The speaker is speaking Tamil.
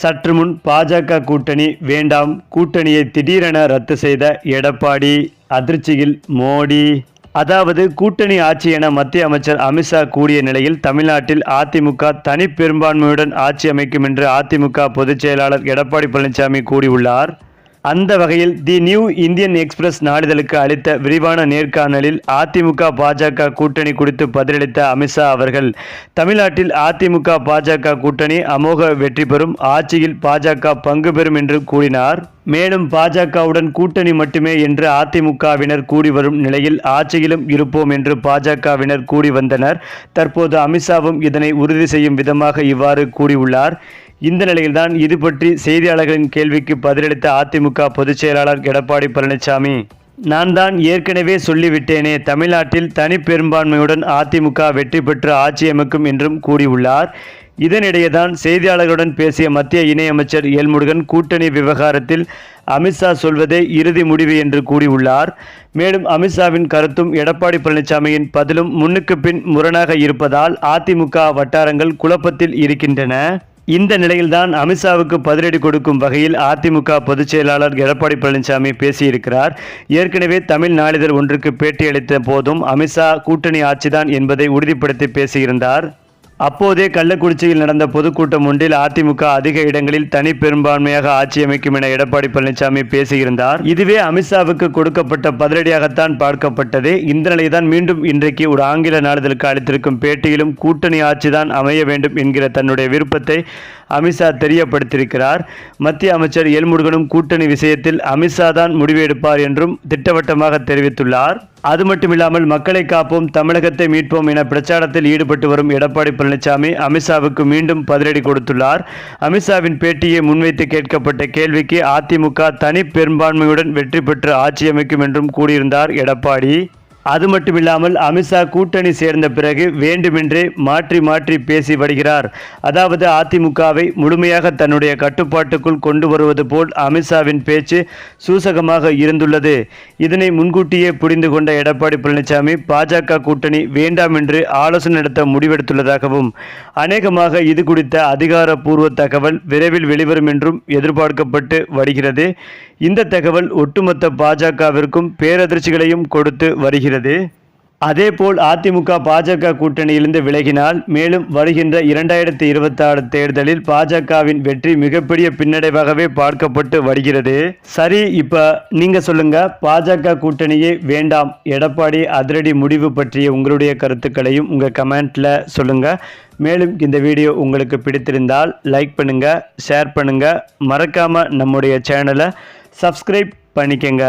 சற்று முன் பாஜக கூட்டணி வேண்டாம் கூட்டணியை திடீரென ரத்து செய்த எடப்பாடி அதிர்ச்சியில் மோடி. அதாவது கூட்டணி ஆட்சி என மத்திய அமைச்சர் அமித்ஷா கூடிய நிலையில் தமிழ்நாட்டில் அதிமுக தனி பெரும்பான்மையுடன் ஆட்சி அமைக்கும் என்று அதிமுக பொதுச் செயலாளர் எடப்பாடி பழனிசாமி கூறியுள்ளார். அந்த வகையில் தி நியூ இந்தியன் எக்ஸ்பிரஸ் நாளிதழுக்கு அளித்த விரிவான நேர்காணலில் அதிமுக பாஜக கூட்டணி குறித்து பதிலளித்த அமித்ஷா அவர்கள் தமிழ்நாட்டில் அதிமுக பாஜக கூட்டணி அமோக வெற்றி பெறும் ஆட்சியில் பாஜக பங்கு பெறும் என்று கூறினார். மேலும் பாஜகவுடன் கூட்டணி மட்டுமே என்று அதிமுகவினர் கூடி வரும் நிலையில் ஆட்சியிலும் இருப்போம் என்று பாஜகவினர் கூடி வந்தனர். தற்போது அமித்ஷாவும் இதனை உறுதி செய்யும் விதமாக இவ்வாறு கூறியுள்ளார். இந்த நிலையில்தான் இது பற்றி செய்தியாளர்களின் கேள்விக்கு பதிலளித்த அதிமுக பொதுச் செயலாளர் எடப்பாடி பழனிசாமி நான் தான் ஏற்கனவே சொல்லிவிட்டேனே தமிழ்நாட்டில் தனி பெரும்பான்மையுடன் அதிமுக வெற்றி பெற்று ஆட்சி அமைக்கும் என்றும் கூறியுள்ளார். இதனிடையே தான் செய்தியாளர்களுடன் பேசிய மத்திய இணையமைச்சர் எல்முருகன் கூட்டணி விவகாரத்தில் அமித்ஷா சொல்வதே இறுதி முடிவு என்று கூறியுள்ளார். மேலும் அமித்ஷாவின் கருத்தும் எடப்பாடி பழனிசாமியின் பதிலும் முன்னுக்கு பின் முரணாக இருப்பதால் அதிமுக வட்டாரங்கள் குழப்பத்தில் இருக்கின்றன. இந்த நிலையில்தான் அமித்ஷாவுக்கு பதிலடி கொடுக்கும் வகையில் அதிமுக பொதுச் செயலாளர் எடப்பாடி பழனிசாமி பேசியிருக்கிறார். ஏற்கனவே தமிழ் நாளிதழ் ஒன்றுக்கு பேட்டியளித்த போதும் அமித்ஷா கூட்டணி ஆட்சிதான் என்பதை உறுதிப்படுத்தி பேசியிருந்தார். அப்போதே கள்ளக்குறிச்சியில் நடந்த பொதுக்கூட்டம் ஒன்றில் அதிமுக அதிக இடங்களில் தனி பெரும்பான்மையாக ஆட்சி அமைக்கும் என எடப்பாடி பழனிசாமி பேசியிருந்தார். இதுவே அமித்ஷாவுக்கு கொடுக்கப்பட்ட பதிலடியாகத்தான் பார்க்கப்பட்டது. இந்த நிலைதான் மீண்டும் இன்றைக்கு ஒரு ஆங்கில நாளிதழுக்கு அளித்திருக்கும் பேட்டியிலும் கூட்டணி ஆட்சிதான் அமைய வேண்டும் என்கிற தன்னுடைய விருப்பத்தை அமித்ஷா தெரியப்படுத்தியிருக்கிறார். மத்திய அமைச்சர் எல்முருகனும் கூட்டணி விஷயத்தில் அமித்ஷா தான் முடிவு எடுப்பார் என்றும் திட்டவட்டமாக தெரிவித்துள்ளார். அது மட்டுமில்லாமல் மக்களை காப்போம் தமிழகத்தை மீட்போம் என பிரச்சாரத்தில் ஈடுபட்டு வரும் எடப்பாடி பழனிசாமி அமித்ஷாவுக்கு மீண்டும் பதிலடி கொடுத்துள்ளார். அமித்ஷாவின் பேட்டியை முன்வைத்து கேட்கப்பட்ட கேள்விக்கு அதிமுக தனி பெரும்பான்மையுடன் வெற்றி பெற்று ஆட்சி அமைக்கும் என்றும் கூறியிருந்தார் எடப்பாடி. அது மட்டுமில்லாமல் அமித்ஷா கூட்டணி சேர்ந்த பிறகு வேண்டுமென்றே மாற்றி மாற்றி பேசி வருகிறார். அதாவது அதிமுகவை முழுமையாக தன்னுடைய கட்டுப்பாட்டுக்குள் கொண்டு வருவது போல் அமித்ஷாவின் பேச்சு சூசகமாக இருந்துள்ளது. இதனை முன்கூட்டியே புரிந்து கொண்ட எடப்பாடி பழனிசாமி பாஜக கூட்டணி வேண்டாம் என்று ஆலோசனை நடத்த முடிவெடுத்துள்ளதாகவும் அநேகமாக இது குறித்த அதிகாரப்பூர்வ தகவல் விரைவில் வெளிவரும் என்றும் எதிர்பார்க்கப்பட்டு வருகிறது. இந்த தகவல் ஒட்டுமொத்த பாஜகவிற்கும் பேரதிர்ச்சிகளையும் கொடுத்து வருகிறது. அதேபோல் அதிமுக பாஜக கூட்டணியிலிருந்து விலகினால் மேலும் வருகின்ற இரண்டாயிரத்தி இருபத்தாறு தேர்தலில் பாஜகவின் வெற்றி மிகப்பெரிய பின்னடைவாகவே பார்க்கப்பட்டு வருகிறது. சரி இப்போ நீங்க சொல்லுங்க பாஜக கூட்டணியே வேண்டாம் எடப்பாடி அதிரடி முடிவு பற்றிய உங்களுடைய கருத்துக்களையும் உங்க கமெண்ட்ல சொல்லுங்க. மேலும் இந்த வீடியோ உங்களுக்கு பிடித்திருந்தால் லைக் பண்ணுங்க ஷேர் பண்ணுங்க. மறக்காம நம்முடைய சேனலை சப்ஸ்கிரைப் பண்ணிக்கங்க.